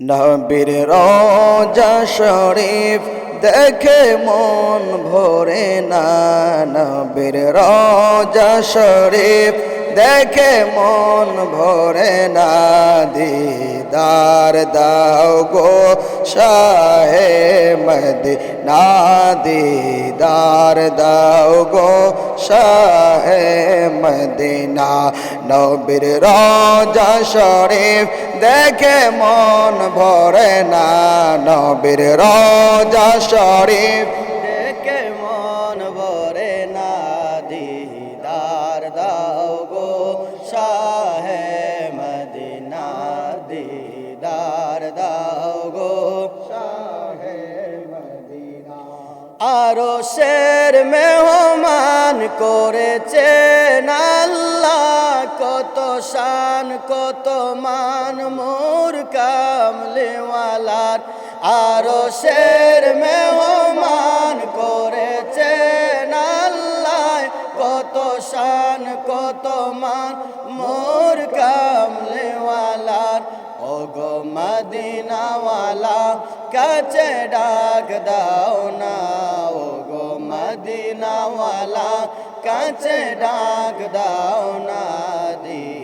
নবীর রোজা শরীফ দেখে মন ভরে না। নবীর রোজা শরীফ দেখে মন ভরে না। দিদার দাও গো শাহে মদিনা দিদার দাও গো শাহে মদিনা। নবীর রোজা শরীফ দেখে মন ভরে না। নবীর রোজা শরীফ মন দিদার দাও গো শাহে মদিনা দিদার আরও শের মেহমান করেছেন আল্লাহ, কত শান, কত মান, মোর কামলেওয়ালার। আরও শের মেহমান করেছেন আল্লাহ, কত শান, কত মান, মোর কামলেওয়ালার। ওগো মদিনাওয়ালা কাছে ডাক দাও না। ওগো মদিনাওয়ালা কাছে ডাক দাও না দিদার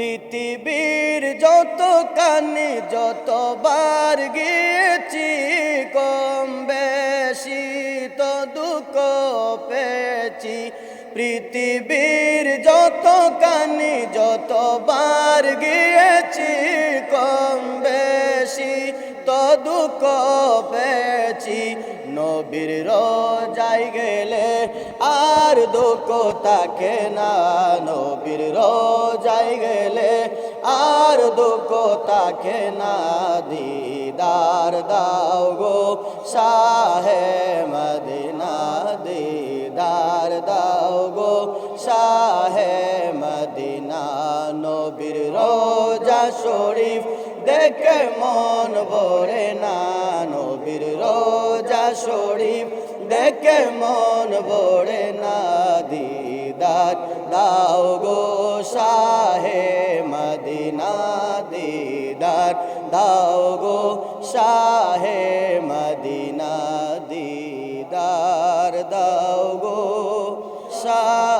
পৃথিবীর যত কানে যতবার গিয়েছি, কম বেশি তো দুঃখ পেয়েছি। পৃথিবীর যত কানে যতবার গিয়েছি, কম বেশি তো দুঃখ পেয়েছি। নবীর রোজাই গেলে আর দুঃখ তাকে না। নবীর রোজাই গেলে আর দুঃখ তাকে না। দিদার দাও গো শাহে মদিনা, দিদার দাও গো শাহে মদিনা। নবীর রোজা শরীফ দেখে মন ভরে না। নবীর রোজা শরীফ, দেখে মন ভরে না দিদার। দাও গো শাহে মদিনা দিদার। দাও গো শাহে মদিনা দিদার। দাও গো শাহে